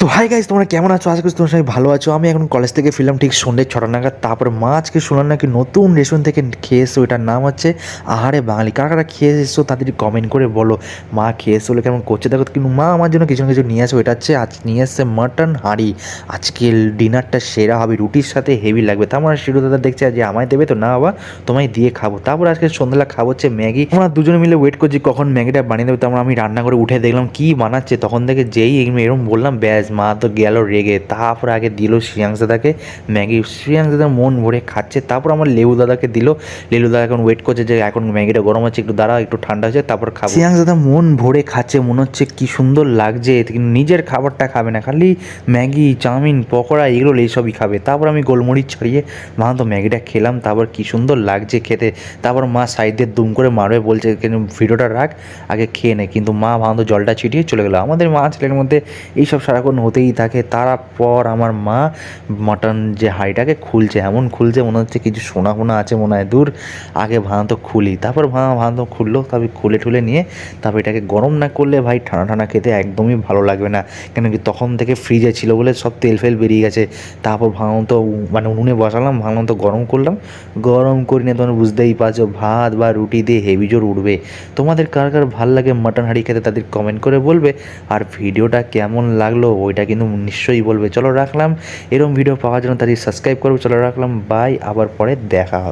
তো hi guys তোমরা কেমন আছো? করছি তোমার সবাই ভালো আছো। আমি এখন কলেজ থেকে ফিরলাম ঠিক সন্ধ্যে ছটা নাগাদ। তারপরে মা আজকে শুনলাম নাকি নতুন রেশন থেকে খেয়ে এসছো। এটার নাম হচ্ছে আহারে বাঙালি। কারা কারা খেয়ে এসছো তাদের কমেন্ট করে বলো। মা খেয়ে এসো কেমন করছে? দেখো, কিন্তু মা আমার জন্য কিছু না কিছু নিয়ে আসো। এটা হচ্ছে আজ নিয়ে এসছে মাটন হাঁড়ি। আজকে ডিনারটা সেরা হবে। রুটির সাথে হেভি লাগবে। তার মানে শিরু দাদা দেখছে যে আমায় দেবে তো? না বাবা, তোমায় দিয়ে খাব। তারপর আজকে সন্ধ্যাবেলা খাব হচ্ছে ম্যাগি। আমরা দুজনে মিলে ওয়েট করছি কখন ম্যাগিটা বানিয়ে দেবে। তারপর আমি রান্না করে উঠে দেখলাম কি বানাচ্ছে। তখন থেকে যেই এরকম বললাম, ব্যাস। মা তো গেল রেগে। তারপর আগে দিল শ্রিয়াংশ দাদাকে ম্যাগি শ্রিয়াংশ দাদা মন ভরে খাচ্ছে। তারপর আমার লেবু দাদাকে দিল। লেবু দাদা এখন ওয়েট করছে যে এখন ম্যাগিটা গরম হচ্ছে, একটু দাঁড়া একটু ঠান্ডা হচ্ছে, তারপর খাব। শ্রিয়াংশ দাদা মন ভরে খাচ্ছে, মনে হচ্ছে কি সুন্দর লাগছে। কিন্তু নিজের খাবারটা খাবে না, খালি ম্যাগি, চাউমিন, পকোড়া, এগুলো এইসবই খাবে। তারপর আমি গোলমরিচ ছড়িয়ে, মা তো ম্যাগিটা খেলাম, তারপর কি সুন্দর লাগছে খেতে। তারপর মা সাইড দিয়ে দুম করে মারবে, বলছে ভিডিওটা রাখ, আগে খেয়ে নে। কিন্তু মা ভাঙতো জলটা ছিটিয়ে চলে গেলো। আমাদের মা ছেলের মধ্যে এইসব সারাক্ষণ হতেই থাকে। তারপর আমার মা মটন যে হাঁড়িটাকে খুলছে, এমন খুলছে মনে হচ্ছে কিছু সোনা ফোনা আছে মনে হয়, দূর। আগে ভাঙতো খুলি, তারপর ভাঙা ভাঙতো খুললো, তারপর খুলে ঠুলে নিয়ে তারপর এটাকে গরম না করলে ভাই ঠান্ডা ঠান্ডা খেতে একদমই ভালো লাগবে না। কেন কি তখন থেকে ফ্রিজে ছিল বলে সব তেল ফেল বেরিয়ে গেছে। তারপর ভাঙন তো মানে উনুনে বসালাম ভাঙলাম তো গরম করলাম। গরম করি না তোমরা বুঝতেই পারছ, ভাত বা রুটি দিয়ে হেভি জোর উঠবে। তোমাদের কার কার ভালো লাগে মাটন হাঁড়ি খেতে তাদের কমেন্ট করে বলবে। আর ভিডিওটা কেমন লাগল ওইটা কিন্তু নিশ্চয়ই বলবে। চলো রাখলাম। এরকম ভিডিও পাওয়ার জন্য তাদের সাবস্ক্রাইব করবে। চলো রাখলাম। বাই আবার পরে দেখা হবে।